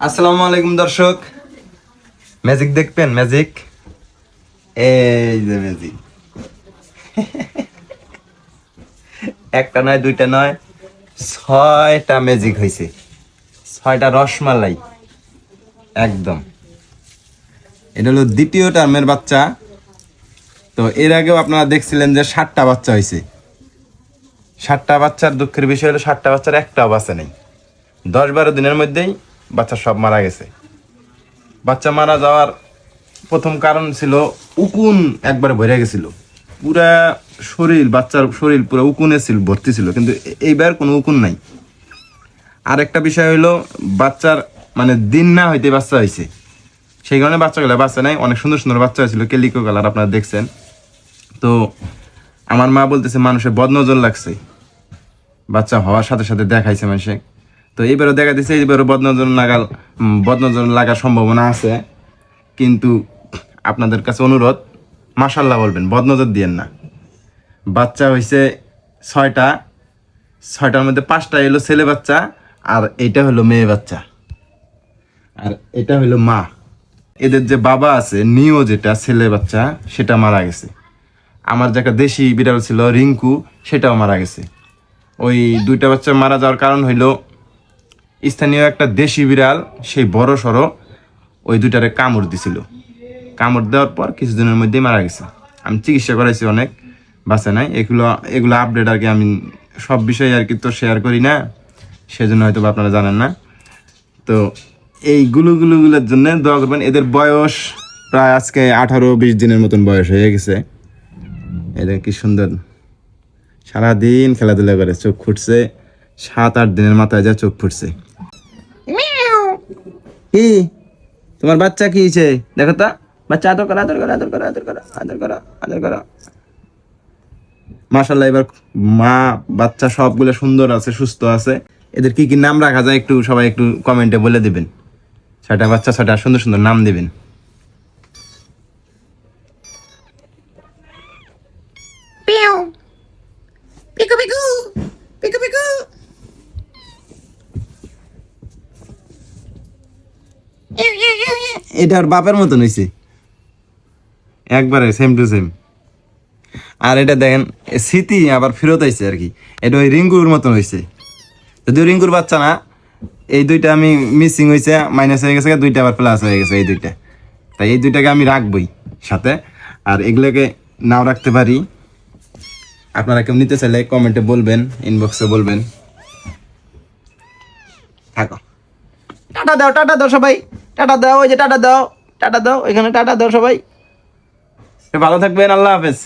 আসসালামু আলাইকুম, দর্শক। ম্যাজিক দেখবেন ম্যাজিক এই যে ম্যাজিক একটা নয়, দুইটা নয়, ছয়টা ম্যাজিক হয়েছে ছয়টা রসমালাই। একদম। এটা হলো দ্বিতীয় টার্মের বাচ্চা। তো এর আগেও আপনারা দেখছিলেন যে ষাটটা বাচ্চা হয়েছে ষাটটা বাচ্চার দুঃখের বিষয় হলো ষাটটা বাচ্চার একটাও বাচ্চা নেই। দশ বারো দিনের মধ্যেই বাচ্চা সব মারা গেছে। বাচ্চা মারা যাওয়ার প্রথম কারণ ছিল উকুন একবার ভরে গেছিল। পুরা শরীর, বাচ্চার শরীর পুরো উকুনে ছিল, ভর্তি ছিল, কিন্তু এইবার কোনো উকুন নাই। আর একটা বিষয় হলো বাচ্চার মানে দিন না হইতে বাচ্চা হয়েছে সেই কারণে বাচ্চাগুলো বাচ্চা নাই, অনেক সুন্দর সুন্দর বাচ্চা হয়েছিল, কেলিকো কালার আপনারা দেখছেন। তো আমার মা বলতেছে, মানুষের বদনজর লাগছে। বাচ্চা হওয়ার সাথে সাথে দেখাইছে মানুষে। তো এইবারও দেখা দিচ্ছে এইবারও বদনজর উম, বদনজর লাগার সম্ভাবনা আছে। কিন্তু আপনাদের কাছে অনুরোধ মাসাল্লাহ বলবেন বদনজর দিয়েন না। বাচ্চা হয়েছে ছয়টা ছয়টার মধ্যে পাঁচটা এলো ছেলে বাচ্চা আর এটা হলো মেয়ে বাচ্চা। আর এটা হলো মা। এদের যে বাবা আছে নিও যেটা ছেলে বাচ্চা সেটা মারা গেছে। আমার যে দেশি বিড়াল ছিল রিঙ্কু সেটাও মারা গেছে। ওই দুইটা বাচ্চা মারা যাওয়ার কারণ হইল স্থানীয় একটা দেশি বিড়াল, সেই বড় সড়ো, ওই দুইটারে কামড় দিছিল। কামড় দেওয়ার পর কিছুদিনের মধ্যেই মারা গেছে। আমি চিকিৎসা করাইছি অনেক, বাঁচে নাই। এগুলো এগুলো আপডেট আর কি আমি সব বিষয়ে আর কি তো শেয়ার করি না, সেজন্য হয়তো আপনারা জানেন না। তো এই গুলুগুলুগুলোর জন্য দোয়া করবেন, এদের বয়স প্রায় আজকে আঠারো বিশ দিনের মতন বয়স হয়ে গেছে। এদের কি সুন্দর। সারাদিন খেলাধুলা করে, চোখ ফুটছে সাত আট দিনের মাথায় যা চোখ ফুটছে। কি? তোমার বাচ্চা কি হয়েছে দেখো তো। বাচ্চা, আদর করো আদর করো আদর করো আদর করো আদর করো আদর করো। মাশাল্লাহ এবার মা, বাচ্চা সবগুলো সুন্দর আছে, সুস্থ আছে। এদের কি কি নাম রাখা যায় একটু সবাই একটু কমেন্টে বলে দিবেন। ছয়টা বাচ্চা, ছয়টা সুন্দর সুন্দর নাম দিবেন। এটা ওর বাপের মতন হয়েছে একবারে সেম টু সেম আর এটা দেখেন, স্মৃতি আবার ফেরত আইছে আর কি। এটা ওই রিঙ্গুর মতন হয়েছে যদিও রিঙ্গুর বাচ্চা না, এই দুইটা আমি মিসিং হয়েছে মাইনাস হয়ে গেছে দুইটা আবার প্লাস হয়ে গেছে এই দুইটা। তাই এই দুইটাকে আমি রাখবই সাথে। আর এগুলোকে নাও রাখতে পারি। আপনারা কেউ নিতে চাইলে কমেন্টে বলবেন ইনবক্সে বলবেন। থাকো। টাটা দাও টাটা দাও সবাই। টাটা দাও ওই যে টাটা দাও টাটা দাও, এখানে টাটা দাও সবাই। ভালো থাকবেন, আল্লাহ হাফেজ।